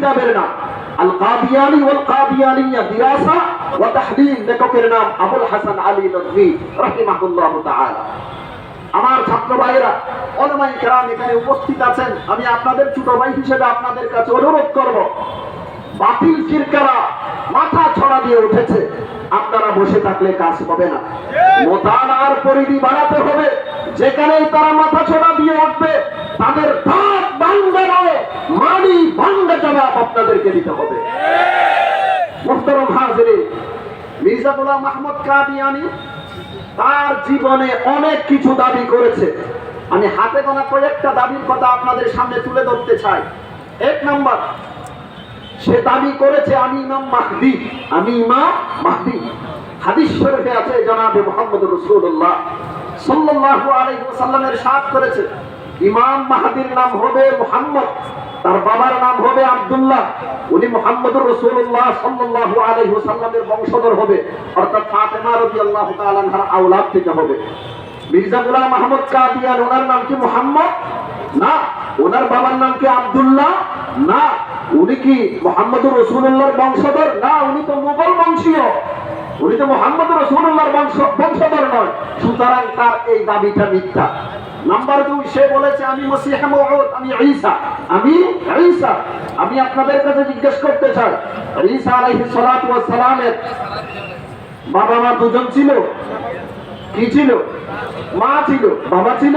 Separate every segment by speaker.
Speaker 1: কিতাবের নাম। আল কাদিয়ানি ওয়াল কাদিয়ানিয়া দিরাসা ওয়া তাহলিল লেখকের নাম আবুল হাসান আলী নদভী, রাহিমাহুল্লাহ তাআলা। আমার ছাত্র ভাইয়েরা অলমাই কেরাম এখানে উপস্থিত আছেন। আমি আপনাদের ছোট ভাই হিসেবে আপনাদের কাছে অনুরোধ করব, বাতিল ফিরকারা মাথা ছড়া দিয়ে উঠেছে। আপনারা বসে থাকলে কাজ হবে না। মোতালার পরিধি বাড়াতে হবে। যেখানেই তারা মাথা ছড়া দিয়ে উঠবে তাদের ভাঙ্গা নয় মানি ভাঙ্গা জবাব আপনাদেরকে দিতে হবে। মোহতরম হাজিরে মির্জা মাহমুদ কাদিয়ানি তার জীবনে অনেক কিছু দাবি করেছে। আমি হাতে গোনা কয়েকটা দাবির কথা আপনাদের সামনে তুলে ধরতে চাই। এক নম্বর, সে দাবি করেছে, আমি ইমাম মাহদি, আমি ইমাম মাহদি। হাদিস শরীফে আছে, জনাবে মোহাম্মদ রসুল্লাহ সাল্লাল্লাহু আলাইহি ওয়াসাল্লামের সাথ করেছে ইমাম মাহাদির নাম হবে মোহাম্মদ, তার বাবার নাম হবে আব্দুল্লাহ। উনি মুহাম্মদুর রাসূলুল্লাহ সাল্লাল্লাহু আলাইহি ওয়াসাল্লামের বংশধর হবে, অর্থাৎ ফাতেমা রাদিয়াল্লাহু তাআলা আনহার আওলাদ থেকে হবে। মির্জা গোলাম মাহমুদ কাদিয়ান ওনার নাম কি মোহাম্মদ? না, ওনার বাবার নাম কি আব্দুল্লাহ? না, উনি কি মোহাম্মদুর রসুল্লাহর বংশধর? না, উনি তো মুঘল বংশীয়। উনি তো মোহাম্মদ রসুল্লাহর বংশ, বংশধর নয়। সুতরাং তার এই দাবিটা মিথ্যা। নাম্বার দুই, সে বলেছে, আমি মসিহা মউদ আমি ঈসা আমি ঈসা। আমি আপনাদের কাছে জিজ্ঞেস করতে চাই, ঈসা আলাইহিস সালাতু ওয়াস সালামের বাবা মা দুজন ছিল? কি ছিল? মা ছিল? বাবা ছিল?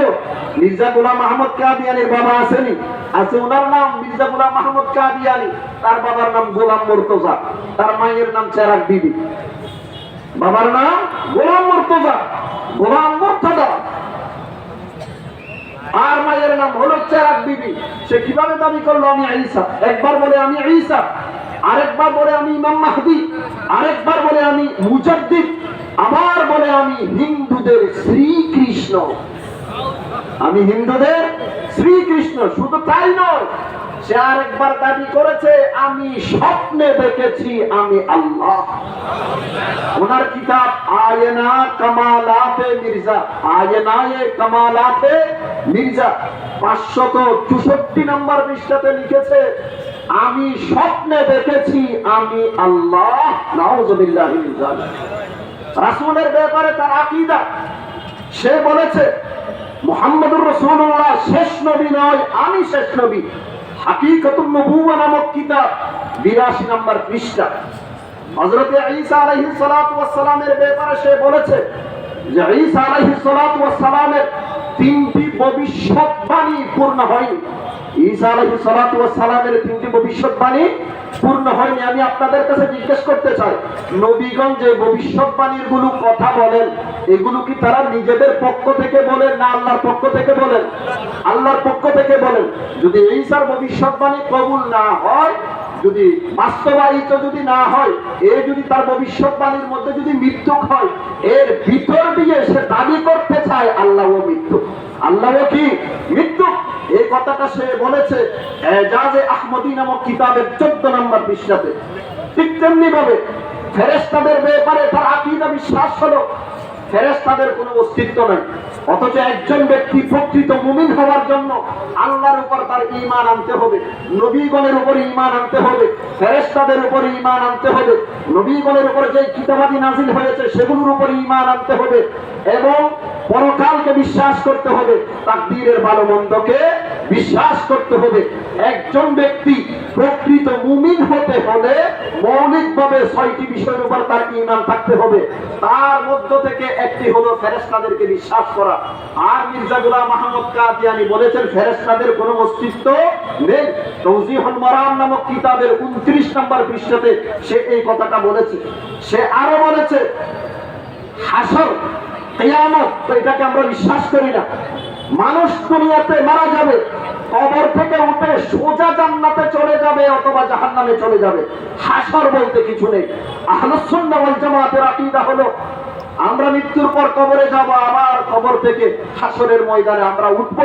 Speaker 1: মির্জা গোলাম মাহমুদ কাদিয়ানির বাবা আসেনি? আছে ওনার নাম মির্জা গোলাম মাহমুদ কাদিয়ানি, তার বাবার নাম গোলাম মুর্তজা, তার মায়ের নাম চেরাক বিবি। বাবার নাম গোলাম মুর্তজা গোলাম মুর্তজা। আর মায়ের নাম হলো চেরাক বিবি। সে কীভাবে দাবি করল আমি ঈসা? একবার বলে আমি ঈসা, আরেকবার বলে আমি ইমাম মাহদি, আরেকবার বলে আমি মুজাদ্দিদ, আবার বলে আমি হিন্দুদের শ্রীকৃষ্ণ। আমি হিন্দুদের শ্রীকৃষ্ণ, শুধু তাই নয় সে আরেকবার দাবি করেছে, আমি স্বপ্নে দেখেছি আমি আল্লাহ। ওনার কিতাব, আয়না কামালাতে মির্জা। আয়নায়ে কামালাতে মির্জা। পাঁচশত চৌষট্টি নম্বর পৃষ্ঠাতে লিখেছে, আমি স্বপ্নে দেখেছি আমি আল্লাহ। নাউজুবিল্লাহি রাসূলের ব্যাপারে তার আকীদা। সে বলেছে, মুহাম্মদুর রাসূলুল্লাহ শেষ নবী নয়, আমি শেষ নবী। হাকিকাতুন নবুওয়া নামক কিতাব 82 নম্বর পৃষ্ঠা। হযরতে ঈসা ওয়াস সালামের ব্যাপারে সে বলেছে যে, ঈসা ওয়াস সালামের তিনটি ভবিষ্যৎবাণী পূর্ণ হয়নি। না আল্লাহর পক্ষ থেকে বলেন? যদি ভবিষ্যৎবাণী কবুল না হয়, যদি বাস্তবায়িত যদি না হয়, এ যদি তার ভবিষ্যৎবাণীর মধ্যে যদি মৃত্যু হয়, এর ভিতর দিয়ে সে দাবি করতে চায় আল্লাহ মৃত্যু আল্লাহ কি? মৃত্যু এই কথাটা সে বলেছে, এজাজে আহমদি নামক কিতাবের চোদ্দ নম্বর পৃষ্ঠাতে। ঠিক তেমনি ভাবে ফেরেস্তাদের ব্যাপারে তার আকিদা বিশ্বাস হলো ফেরেস্তাদের কোনো অস্তিত্ব নেই। অথচ একজন ব্যক্তি প্রকৃত মুমিন হওয়ার জন্য আল্লাহর উপর তার ঈমান আনতে হবে, নবীগণের উপর ঈমান আনতে হবে, ফেরেশতাদের উপর ঈমান আনতে হবে, নবীগণের উপর যে কিতাবাদি নাজিল হয়েছে সেগুলোর উপর ঈমান আনতে হবে এবং পরকালকে বিশ্বাস করতে হবে, তাকদীরের ভালো মন্দকে বিশ্বাস করতে হবে। একজন ব্যক্তি প্রকৃত মুমিন হতে হলে মৌলিকভাবে ছয়টি বিষয়ের উপর তার ইমান থাকতে হবে। তার মধ্য থেকে একটি হলো ফেরেশতাদেরকে বিশ্বাস করা। আর মির্জা গোলাম মাহমুদ কাদিয়ানি বলেছেন, ফেরেশতাদের কোনো অস্তিত্ব নেই। তৌজিহুল মারাম নামক কিতাবের 29 নম্বর পৃষ্ঠাতে সে এই কথাটা বলেছে। সে আরও বলেছে, হাসর, কিয়ামত, তো এটাকে আমরা বিশ্বাস করি না। মানুষ দুনিয়াতে মারা যাবে, কবর থেকে উঠে সোজা জান্নাতে চলে যাবে অথবা জাহান্নামে চলে যাবে। হাসর বলতে কিছু নেই। আহলুস সুন্নাহ ওয়াল জামাতের আকীদা হলো আমরা মৃত্যুর পর কবরে যাব, আবার কবর থেকে হাসরের ময়দানে আমরা উঠব।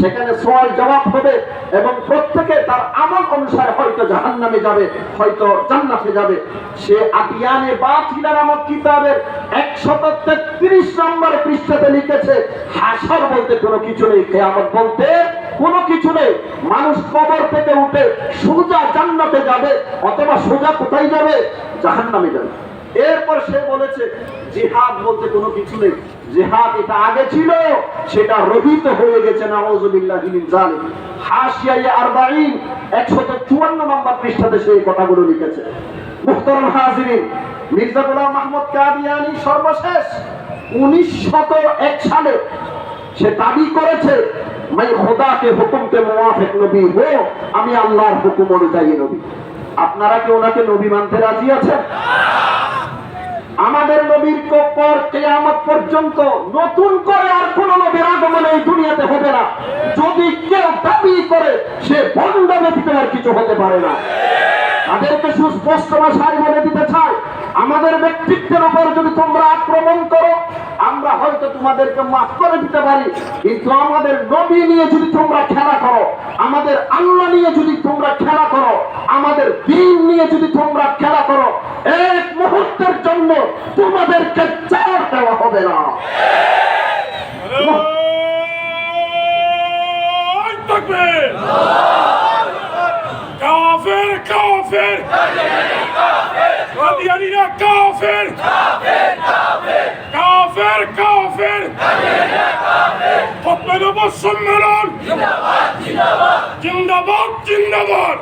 Speaker 1: সেখানে সওয়াল জবাব হবে এবং প্রত্যেকে তার আমল অনুসারে হয়তো জাহান্নামে যাবে, হয়তো জান্নাতে যাবে। সে আতিয়ানে বাতিলা নামক কিতাবের একশত তেত্রিশ নম্বর পৃষ্ঠাতে লিখেছে, হাসর বলতে কোনো কিছু নেই, কেয়ামত বলতে কোনো কিছু নেই। মানুষ কবর থেকে উঠে সোজা জান্নাতে যাবে, অথবা সোজা কোথায় যাবে? জাহান্নামে যাবে। এরপর সে বলেছে, জিহাদ বলতে কোনো কিছু নেই। জিহাদ এটা আগে ছিল, সেটা রহিত হয়ে গেছে, নাউজুবিল্লাহ নম্বর পৃষ্ঠাতে সেই কথাগুলো লিখেছে। হাজিরিন, মির্জা গোলাম মাহমুদ কাদিয়ানি সর্বশেষ 1901 সালে সে দাবি করেছে, মাই খোদাকে হুকুমকে মুওয়াফিক নবী হো আমি আল্লাহর হুকুম অনুযায়ী নবী। আপনারা কি ওনাকে নবী মানতে রাজি আছেন? আমাদের নবীর পর কেয়ামত পর্যন্ত নতুন করে আর কোন নবীর আগমন এই দুনিয়াতে হবে না। যদি কেউ দাবি করে, সে বন্ধ ব্যতীত আর কিছু হতে পারে না। তাদেরকে সুস্পষ্ট ভাষায় বলে দিতে চাই, আমাদের ব্যক্তিত্বের উপর যদি তোমরা আক্রমণ করো, আমরা হয়তো তোমাদেরকে মাফ করে দিতে পারি। কিন্তু আমাদের নবী নিয়ে যদি তোমরা খেলা করো, আমাদের আল্লাহ নিয়ে যদি তোমরা খেলা আমাদের দিন নিয়ে যদি তোমরা খেলা করো এক মুহূর্তের জন্য তোমাদেরকে চার দেওয়া হবে না।
Speaker 2: Kafir, kafir! Radiyalina kafir! Kafir, kafir! Toplanımız সম্মেলন জিন্দাবাদ জিন্দাবাদ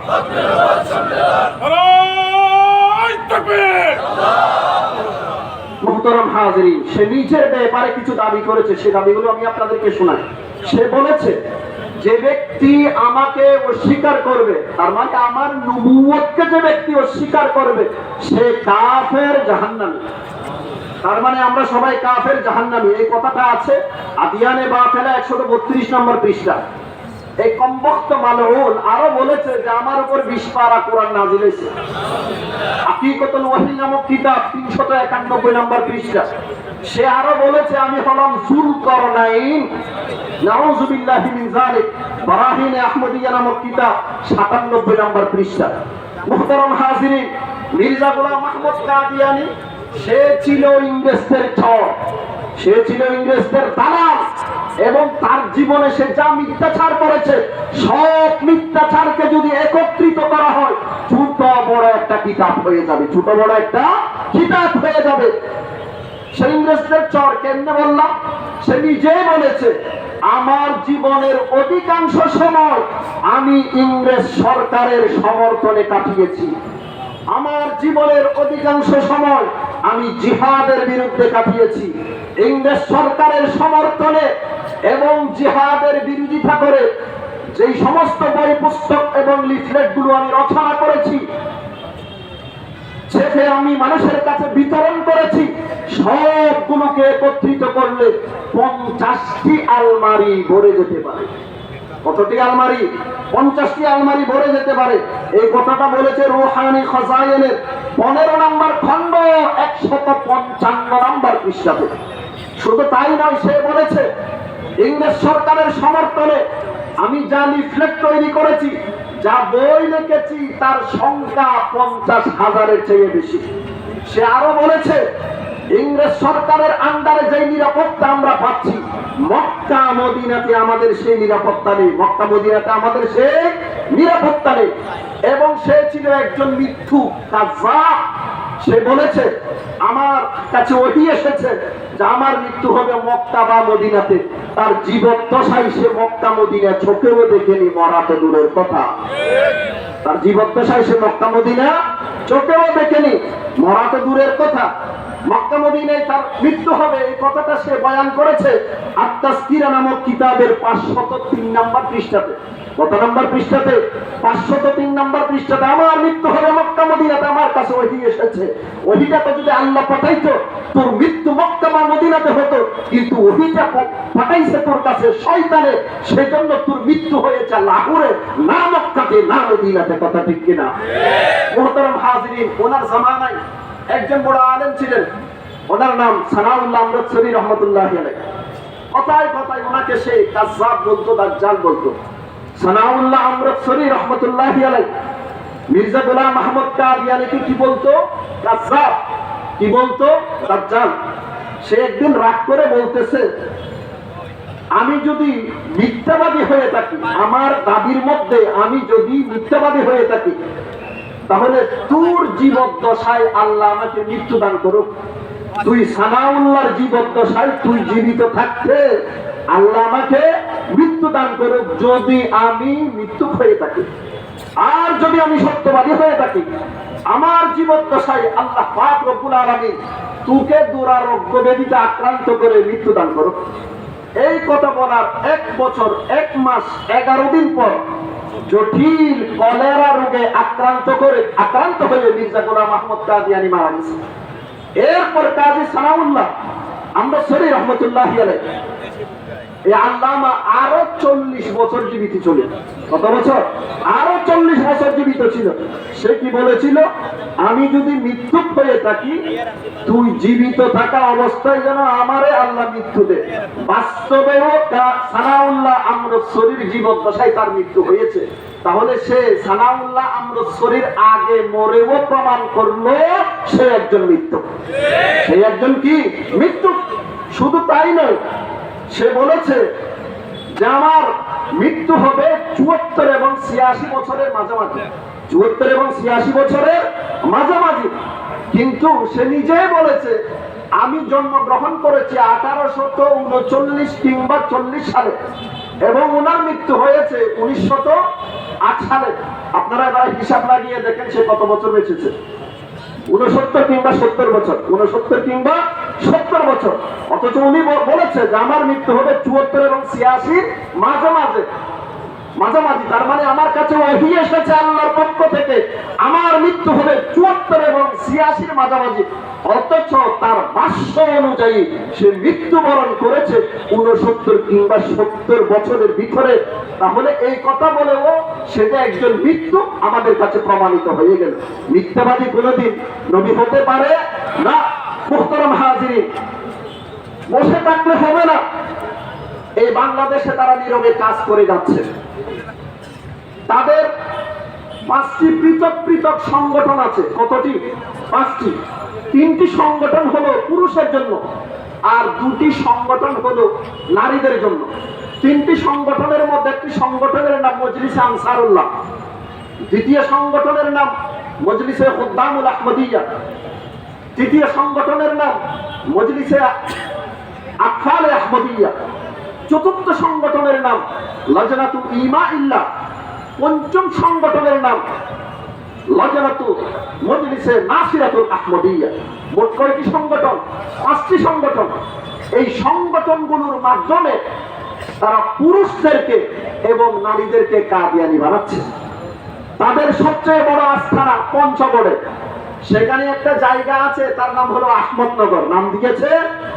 Speaker 1: মুহতরম হাজরিন সে নিজের ব্যাপারে কিছু দাবি করেছে সে দাবিগুলো আমি আপনাদেরকে শোনাই সে বলেছে যে ব্যক্তি আমাকে অস্বীকার করবে, তার মানে আমার নবুয়তকে যে ব্যক্তি অস্বীকার করবে, সে কাফের জাহান্নামী। তার মানে আমরা সবাই কাফের জাহান্নামী। এই কথাটা আছে আদিয়ানে বা ফেলা একশো বত্রিশ নম্বর পৃষ্ঠা। এই কমবক্ত মালউন আরও বলেছে যে আমার উপর বিশ পারা কোরআন নাজিল হয়েছে। হাকিকতুল ওয়াহি নামক কিতাব 391 নম্বর পৃষ্ঠা। সে আরও বলেছে, আমি হলাম জুলকারনাইন। নাউজুবিল্লাহি মিন যালিক। বারাহিন আহমদিয়া নামক কিতাব 97 নম্বর পৃষ্ঠা। মুহতারাম হাজিরিন মির্জা গোলাম কাদিয়ানি, সে ছিল ইংরেজদের ছর সে ছিল ইংরেজদের দালাল এবং তার জীবনে সে যা মিথ্যাচার করেছে, সব মিথ্যাচারকে যদি একত্রিত করা হয়, ছোট বড় একটা কিতাব হয়ে যাবে, ছোট বড় একটা কিতাব হয়ে যাবে। সে ইংরেজদের চর কেমনে বললাম? সে নিজেই বলেছে, আমার জীবনের অধিকাংশ সময় আমি ইংরেজ সরকারের সমর্থনে কাটিয়েছি। আমার জীবনের অধিকাংশ সময় আমি জিহাদের বিরুদ্ধে কাটিয়েছি। ইংরেজ সরকারের সমর্থনে এবং জিহাদের বিরোধিতা করে যেই সমস্ত বই, পুস্তক এবং লিফলেটগুলো আমি রচনা করেছি সেটা আমি মানুষের কাছে বিতরণ করেছি সবগুলোকে একত্রিত করলে পঞ্চাশটি আলমারি ভরে যেতে পারে। কতটি আলমারি? পঞ্চাশটি আলমারি ভরে যেতে পারে। এই কথাটা বলেছে রোহানি খজাইনের পনেরো নম্বর খণ্ড, একশত পঞ্চান্ন নম্বর পৃষ্ঠাতে। শুধু তাই নয়, সে বলেছে, ইংরেজ সরকারের সমর্থনে আমি যা লিফলেট তৈরি করেছি, যা বই লিখেছি, তার সংখ্যা পঞ্চাশ হাজারের চেয়ে বেশি। সে আরও বলেছে ইংরেজ সরকারের আন্ডারে যে নিরাপত্তা আমরা পাচ্ছি, মক্কা, মদিনাতে আমাদের সেই নিরাপত্তা নেই। মক্কা, মদিনাতে আমাদের সেই নিরাপত্তা নেই। এবং সে ছিল একজন মিথ্যু। সে বলেছে, আমার কাছে ওহি এসেছে যে আমার মৃত্যু হবে মক্কা বা মদিনাতে। তার জীবন দশাই সে মক্কা, মদিনা চোখেও দেখেনি, মরা তো দূরের কথা। তার জীবদ্দশায় সে মক্কা, মদিনা চোখেও দেখেনি, মরা তো দূরের কথা। মক্কা মদিনায় তার মৃত্যু হবে এই কথাটা সে বয়ান করেছে। আত্মাস্কিরা নামক কিতাবের পাঁচশত তিন নম্বর পৃষ্ঠাতে। কত নম্বর পৃষ্ঠাতে? পাঁচশত তিন নম্বর পৃষ্ঠাতে আমার মৃত্যু হবে মক্কা মদিনাতে আমার কাছে ওহি এসেছে। যদি আল্লাহ পাঠাইতো তোর মৃত্যু মক্কা বা মদিনাতে হতো কিন্তু ওহিটা পাঠাইছে তোর কাছে শয়তানে। সেজন্য তোর মৃত্যু হয়েছে লাহোরে না মক্কাতে না মদিনাতে। কথা ঠিক কিনা? মোহতারাম হাজরিন ওনার জামানায় একজন বড় আলেম ছিলেন। ওনার নাম সানাউল্লাহ আমরতসরি রহমতুল্লাহ কথায় কথায় ওনাকে সে কাজ্জাব বলতো, দাজ্জাল বলতো। সানাউল্লাহ আমরতসরি রহমতুল্লাহ মির্জা গোলাম মাহমুদ কাদিয়ানিকে কি বলতো? কাজ্জাব। কি বলতো? দাজ্জাল। সে একদিন রাগ করে বলতেছে, আমি যদি মিথ্যাবাদী হয়ে থাকি, আমার দাবির মধ্যে আমি যদি মিথ্যাবাদী হয়ে থাকি তাহলে তোর জীবদ্দশায় আল্লাহ আমাকে মৃত্যু দান করুক। তুই সানাউল্লাহর জীবদ্দশায় তুই জীবিত থাকতে আল্লাহ আমাকে মৃত্যু দান করুক যদি আমি মৃত্যু হয়ে থাকি। আর যদি আমি সত্যবাদী হয়ে থাকি, আমার জীবদ্দশায় আল্লাহ পাক রব্বুল আলামিন তোকে দুরারোগ্য বেদিতে আক্রান্ত করে মৃত্যু দান করুক। এই কথা বলার এক বছর, এক মাস, এগারো দিন পর জটিল কলেরা রোগে আক্রান্ত করে, আক্রান্ত হয়ে মির্জা গোলাম আহমদ কাদিয়ানি মারা গেছে। এরপর কাজী সানাউল্লাহ আমরা শরীর রহমতুল্লাহ এই আল্লামা আরও চল্লিশ বছর জীবিত ছিল কত বছর? আরও চল্লিশ বছর জীবিত ছিল। সে কি বলেছিল? আমি যদি মৃত্যু হয়ে থাকি, তুই জীবিত থাকা অবস্থায় যেন আমারে আল্লাহ মৃত্যু দে। বাস্তবেও সানাউল্লাহ আমরশ্বরীর জীবদ্দশায় তার মৃত্যু হয়েছে। তাহলে সে সানাউল্লাহ আমরশ্বরীর আগে মরেও প্রমাণ করল সে একজন মৃত্যু। সে একজন কি? মৃত্যু। শুধু তাই নয় সে বলেছে যে আমার মৃত্যু হবে চুয়াত্তর এবং ছিয়াশি বছরের মাঝামাঝি। চুয়াত্তর এবং ছিয়াশি বছরের মাঝামাঝি। কিন্তু সে নিজেই বলেছে, আমি জন্মগ্রহণ করেছি আঠারোশত উনচল্লিশ কিংবা চল্লিশ সালে এবং ওনার মৃত্যু হয়েছে উনিশশত আট সালে। আপনারা এবার হিসাব লাগিয়ে দেখেন সে কত বছর বেঁচেছে। উনসত্তর কিংবা সত্তর বছর। উনসত্তর কিংবা সত্তর বছর। অথচ উনি বলেছে যে আমার মৃত্যু হবে চুয়াত্তর এবং ছিয়াশি মাঝে মাঝে মাঝামাঝি, তার মানে আমার কাছে ওহি এসেছে আল্লাহর পক্ষ থেকে। আমার মৃত্যু হবে চুয়াত্তর এবং ছিয়াশির মাঝামাঝি। অথচ তার ভাষ্য অনুযায়ী সে মৃত্যুবরণ করেছে উনসত্তর কিংবা সত্তর বছরের ভিতরে। তাহলে এই কথা বলেও সেটা একজন মৃত্যু আমাদের কাছে প্রমাণিত হয়ে গেল। মিথ্যাবাদী কোনোদিন নবী হতে পারে না। মুহতারাম হাজিরিন, বসে থাকলে হবে না। এই বাংলাদেশে তারা নীরবে কাজ করে যাচ্ছে। তাদের পাঁচটি পৃথক পৃথক সংগঠন আছে। কতটি? পাঁচটি। তিনটি সংগঠন হলো পুরুষের জন্য আর দুটি সংগঠন হলো নারীদের জন্য। তিনটি সংগঠনের মধ্যে একটি সংগঠনের নাম মজলিসে আনসারুল্লাহ। দ্বিতীয় সংগঠনের নাম মজলিসে হুদ্দামুল আহমদিয়া। তৃতীয় সংগঠনের নাম মজলিসে আফালে আহমদিয়া। চতুর্থ সংগঠনের নাম লজনাতু ইমা ইল্লা পঞ্চম সংগঠনের নাম লজনাতু মজলিসে নাসিরাতুল আহমদিয়া। মোট কয়টি সংগঠন? পাঁচটি সংগঠন। এই সংগঠনগুলোর মাধ্যমে তারা পুরুষদেরকে এবং নারীদেরকে কাদিয়ানি বানাচ্ছে। তাদের সবচেয়ে বড় আস্থানা পঞ্চগড়ে। সেখানে একটা জায়গা আছে, তার নাম হলো আহমদনগর। নাম দিয়েছে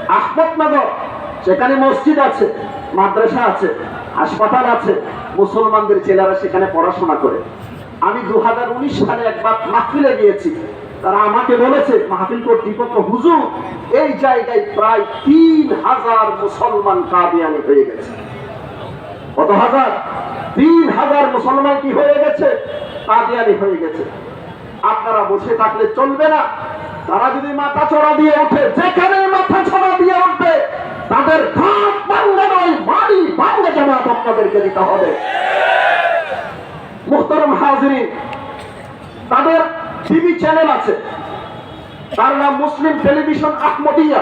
Speaker 1: আহমদনগর। সেখানে মসজিদ আছে, মাদ্রাসা আছে, হাসপাতাল আছে, মুসলমানদের ছেলেরা সেখানে পড়াশোনা করে। আমি দু হাজার উনিশ সালে একবার মাহফিলে গিয়েছি। তারা আমাকে বলেছে, মাহফিল কর্তৃপক্ষ, হুজুর, এই জায়গায় প্রায় তিন হাজার মুসলমান কাদিয়ানি হয়ে গেছে। কত হাজার? তিন হাজার মুসলমান কি হয়ে গেছে? কাদিয়ানি হয়ে গেছে। আপনারা বসে থাকলে চলবে না। তারা যদি মাথা চড়া দিয়ে ওঠে, যেখানে মাথা চড়া দিয়ে উঠবে, তাদের ঘাট ভাঙ্গা নয় বাড়ি ভাঙ্গে জামাত আপনাদেরকে দিতে হবে। মুহতারম হাজরিন, তাদের টিভি চ্যানেল আছে। তার নাম মুসলিম টেলিভিশন আহমদিয়া।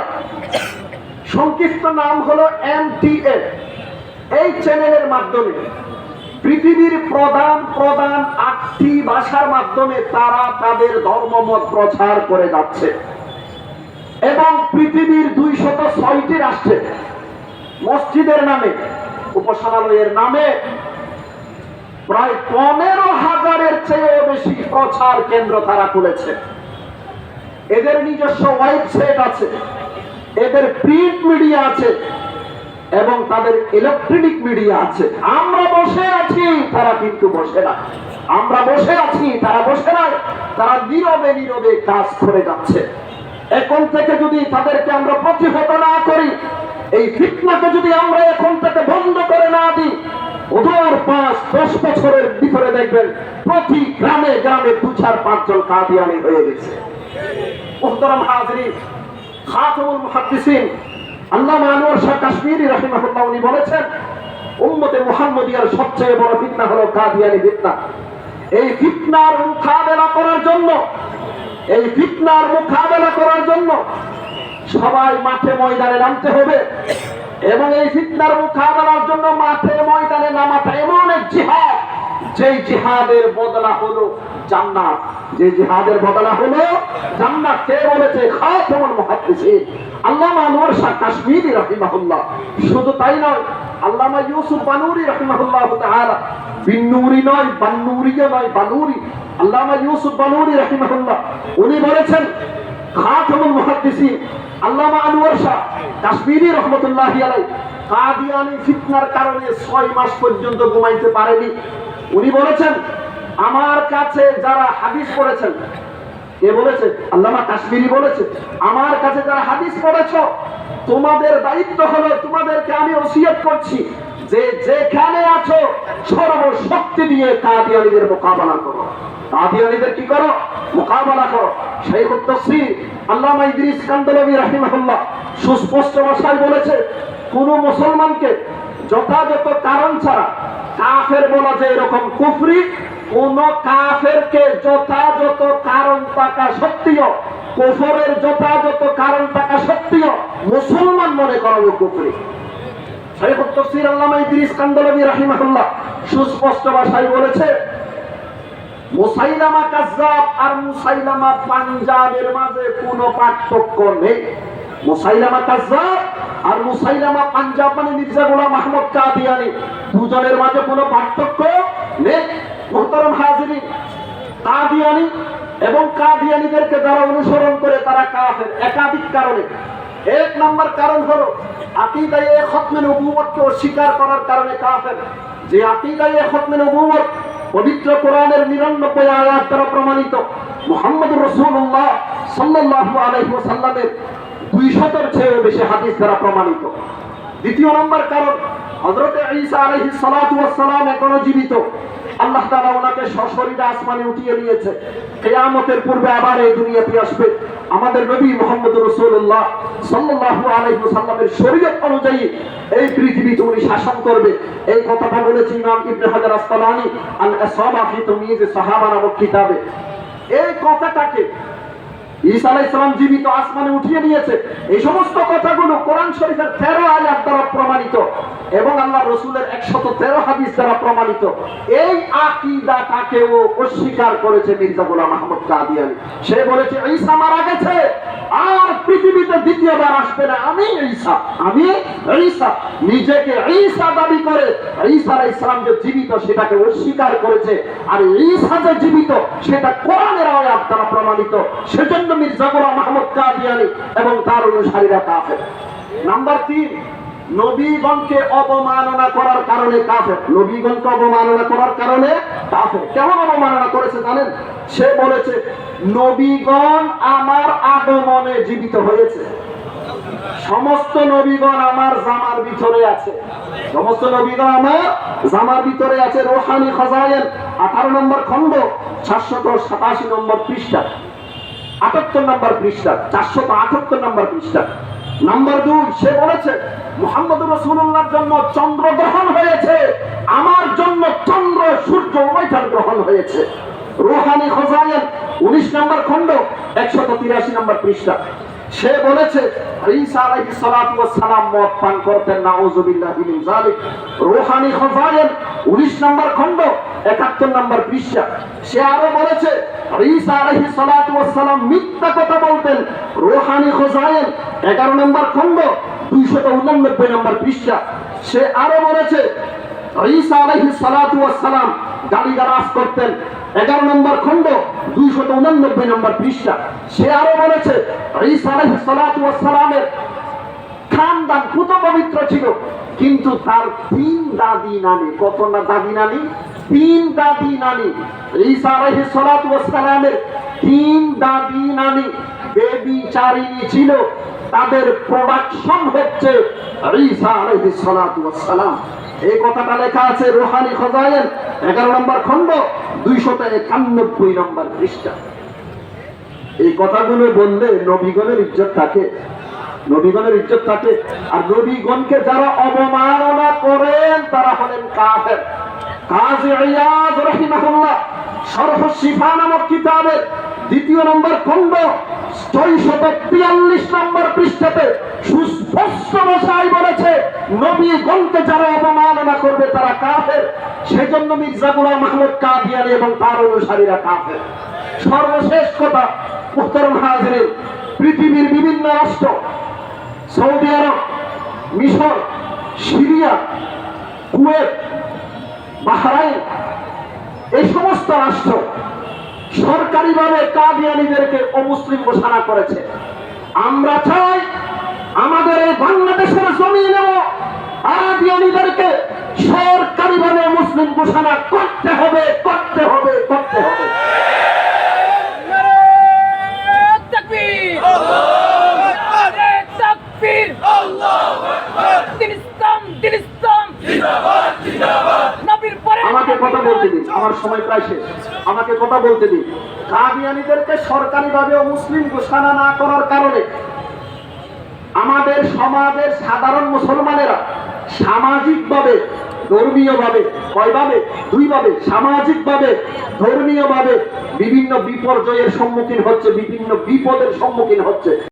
Speaker 1: সংক্ষিপ্ত নাম হলো এমটিএ এই চ্যানেলের মাধ্যমে পৃথিবীর প্রধান প্রধান আটটি ভাষার মাধ্যমে তারা তাদের ধর্মমত প্রচার করে যাচ্ছে। এবং পৃথিবীর দুইশত ছয়টি রাষ্ট্রে, মসজিদের নামে উপাসনালয়ের নামে, প্রায় পনেরো হাজারের চেয়েও বেশি প্রচার কেন্দ্র তারা খুলেছে। এদের নিজস্ব ওয়েবসাইট আছে, এদের প্রিন্ট মিডিয়া আছে এবং তাদের ইলেকট্রনিক মিডিয়া আছে। আমরা বসে আছি, তারা কিন্তু বসে না। আমরা বসে আছি, তারা বসে নাই। তারা নীরবে নীরবে কাজ করে যাচ্ছে। এখন থেকে যদি তাদেরকে আমরা প্রতিহত না করি, এই ফিটনাকে যদি আমরা এখন থেকে বন্ধ করে না দিই ওদের পাঁচ, দশ বছরের ভিতরে দেখবেন প্রতি গ্রামে গ্রামে দু চার পাঁচজন কাদিয়ানি হয়ে গেছে। মুহতারাম হাজরিন, খাতামুল মুহাদ্দিসিন আল্লাহ আনোয়ার শাহ কাশ্মীরি রাহিমাহুল্লাহ উনি বলেছেন, উম্মতে মুহাম্মদিয়ার সবচেয়ে বড় ফিতনা হলো কাদিয়ানি ফিতনা। এই ফিতনার মোকাবেলা করার জন্য, এই ফিতনার মোকাবেলা করার জন্য সবাই মাঠে ময়দানে নামতে হবে এবং এই ফিতনার মোকাবেলার জন্য মাঠে ময়দানে নামাটা এমন এক জিহাদ, যেই জিহাদের বদলা হলো জান্নাত। যে জিহাদের বদলা হলো জান্নাত, কে বলেছে? খাতামুল মুহাদ্দিসিন। আল্লামা আনোয়ার শাহ কাশ্মীরি রাহিমাহুল্লাহ। শুধু তাই নয়, আল্লামা ইউসুফ বানুরি রাহিমাহুল্লাহ তাআলা, বিন্নুরি নয়, বান্নুরিও নয়, বানুরি। আল্লামা ইউসুফ বানুরি রাহিমাহুল্লাহ, উনি বলেছেন, খাতামুল মুহাদ্দিসিন, আল্লামা আনোয়ার শাহ কাশ্মীরি রহমতুল্লাহি আলাই কাদিয়ানি ফিতনার কারণে ছয় মাস পর্যন্ত ঘুমাইতে পারেনি। উনি বলেছেন, আমার কাছে যারা হাদিস পড়েছেন কে বলেছে? আল্লামা কাশ্মীরি বলেছে। আমার কাছে যারা হাদিস পড়েছ, তোমাদের দায়িত্ব হলো, তোমাদেরকে আমি ওসিয়ত করছি। যে যেখানে আছো, সর্বশক্তি দিয়ে কাদিয়ানিদের মোকাবেলা করো। কাদিয়ানিদের কি করো? মোকাবেলা করো। সেই তফসির, আল্লামা ইদ্রিস কান্দলবী রাহিমাহুল্লাহ সুস্পষ্ট ভাষায় বলেছে, কোন মুসলমানকে যথাযথ কারণ ছাড়া কাফের বলা যে এরকম কুফরি কোন কাফেরকে যথাযথ কারণ থাকা সত্ত্বেও, কুফরের যথাযথ কারণ থাকা সত্ত্বেও মুসলমান মনে করানো কুফরি। তফসির আল্লামা ইদ্রিস রাহিমাহুল্লাহ সুস্পষ্ট ভাষায় বলেছে, মুসাইলামা আর মুসাইলামা পাঞ্জাবের মাঝে কোনো পার্থক্য নেই। মুসাইলামা কাজ্জাব আর মুসাইলামা পাঞ্জাব মানে মির্জা কাদিয়ানি, দুজনের মাঝে কোনো পার্থক্য মোহতরম হাজিরি কাদিয়ানি এবং কাদিয়ানিদেরকে যারা অনুসরণ করে তারা কাফের, একাধিক কারণে। এক নম্বর কারণ হলো আকিদায়ে খতমে নবুয়তকে অস্বীকার করার কারণে কাফের। যে আকিদায়ে খতমে নবুয়ত পবিত্র কোরআনের নিরানব্বই আয়াত দ্বারা প্রমাণিত মোহাম্মদ রসুল্লাহ সাল্লাল্লাহু আলাইহি ওয়াসাল্লামের দুই শতের চেয়ে বেশি হাদিস দ্বারা প্রমাণিত। দ্বিতীয় নম্বর কারণ, হযরত ঈসা আলাইহিস সালাতু সালাম এখনও জীবিত। আল্লাহ তারা ওনাকে সশরীরে আসমানে উঠিয়ে নিয়েছে। কেয়ামতের পূর্বে আবার এই দুনিয়াতে আসবে। আমাদের নবী মোহাম্মদ রসুল্লাহ সাল্লাহু আলাইহু সাল্লামের শরীয়ত অনুযায়ী এই পৃথিবীতে উনি শাসন করবে। এই কথাটা বলেছি ইমাম ইবনে হাজার আসসালানি আল আসাবা ফি তুমিজ সাহাবা নামক কিতাবে। এই কথাটাকে ঈসা আলাইহিস সালাম জীবিত আসমানে উঠিয়ে নিয়েছে। এই সমস্ত কথাগুলো কোরআন শরীফের তেরো আয়াত দ্বারা প্রমাণিত এবং আল্লাহ রসুলের একশত তেরো হাদিস দ্বারা প্রমাণিত। এই অস্বীকার করেছে মির্জা গোলাম মাহমুদ কাদিয়ানি সে বলেছে, ঈসা মারা গেছে, আর পৃথিবীতে দ্বিতীয়বার আসবে না। আমি ঈসা আমি ঈসা। নিজেকে ঈসা দাবি করে ঈসা আলাইহিস সালাম যে জীবিত, সেটাকে অস্বীকার করেছে। আর ঈসা যে জীবিত, সেটা কোরআনের আয়াত দ্বারা প্রমাণিত। সেজন্য মির্জা গোলাম মাহমুদ কাদিয়ানি এবং তার অনুসারীরা কাফের। নাম্বার তিন, নবীগণকে অবমাননা করার কারণে কাফের। নবীগণকে অবমাননা করার কারণে কাফের। কেমন অবমাননা করেছে জানেন? সে বলেছে, নবীগণ আমার আগমনে জীবিত হয়েছে। সমস্ত নবীগণ আমার জামার ভিতরে আছে। সমস্ত নবীগণ আমার জামার ভিতরে আছে। রোহানি খজায়েন আঠারো নম্বর খণ্ড, সাতশত সাতাশি নম্বর পৃষ্ঠা। আটাত্তর নম্বর পৃষ্ঠা চারশত আটাত্তর নম্বর পৃষ্ঠা নাম্বার দুই, সে বলেছে মোহাম্মদ রসুল্লাহর জন্য চন্দ্র গ্রহণ হয়েছে। আমার জন্য চন্দ্র, সূর্য উভয়টার গ্রহণ হয়েছে। রোহানি খোজায়েন উনিশ নম্বর খণ্ড, একশত তিরাশি নম্বর পৃষ্ঠা সে বলেছে, ঈসা মদ পান করতেন মিন যালিক। রূহানি খজায়েন 19 নম্বর খণ্ড 71 নম্বর সে আরও বলেছে, ঈসা আলাইহিস সালাতু সালাম মিথ্যা কথা বলতেন। রূহানি খজায়েন 11 নম্বর খণ্ড 289 নম্বর পৃষ্ঠা। সে আরও বলেছে, ঈসা আলাইহিস সালাতু সালাম গালিগালাজ করতেন, এগারো নম্বর খণ্ড, দুইশত উনানব্বই নম্বর পৃষ্ঠা। সে আরও বলেছে সালামের খানদান পবিত্র ছিল, কিন্তু তার তিন দাদি নানি, কত না দাদি নানি? তিন দাদি নানি। ঈসা তিন দাদি নানি, বেবি চারিনী ছিল। তাদের প্রোডাকশন হচ্ছে ঈসা আলাইহিস সালাতু সালাম। এই কথাটা লেখা আছে রোহানি খজায়েন এগারো নম্বর খণ্ড, দুইশত একানব্বই নম্বর পৃষ্ঠা। এই কথাগুলো বললে নবীগণের ইজ্জত থাকে। নবীগণের ইজ্জত থাকে। আর নবীগণকে যারা অবমাননা করেন, তারা হলেন কাফের। কাজী রহিমাহুল্লাহ, সরহ শিফা নামক কিতাবের দ্বিতীয় নম্বর খণ্ড ছয়শত বিয়াল্লিশ নম্বর পৃষ্ঠাতে সুস্পষ্ট ভাষায় বলেছে নবীগণকে যারা অবমাননা করবে তারা কাফের। সেজন্য মির্জা গুলাম মাহমুদ কাদিয়ানি এবং তার অনুসারীরা কাফের। সর্বশেষ কথা মুহতারাম হাজির পৃথিবীর বিভিন্ন রাষ্ট্র, সৌদি আরব, মিশর, সিরিয়া, কুয়েত, বাহরাইন, এই সমস্ত রাষ্ট্র সরকারিভাবে কাদিয়ানিদেরকে অমুসলিম ঘোষণা করেছে। আমরা চাই আমাদের এই বাংলাদেশের জমি নেব কাদিয়ানিদেরকে সরকারিভাবে মুসলিম ঘোষণা করতে হবে করতে হবে করতে হবে
Speaker 3: নারে তাকবীর নারে তাকবীর দিন ইসলাম দিন ইসলাম নবীর পরে
Speaker 1: আমাকে কথা বলতে দিন আমার সময় প্রায় শেষ আমাকে কথা বলতে দিই। কাদিয়ানিদেরকে সরকারিভাবে মুসলিম ঘোষণা না করার কারণে আমাদের সমাজের সাধারণ মুসলমানেরা সামাজিকভাবে, ধর্মীয়ভাবে, কয়ভাবে? দুইভাবে। সামাজিকভাবে, ধর্মীয়ভাবে বিভিন্ন বিপর্যয়ের সম্মুখীন হচ্ছে, বিভিন্ন বিপদের সম্মুখীন হচ্ছে।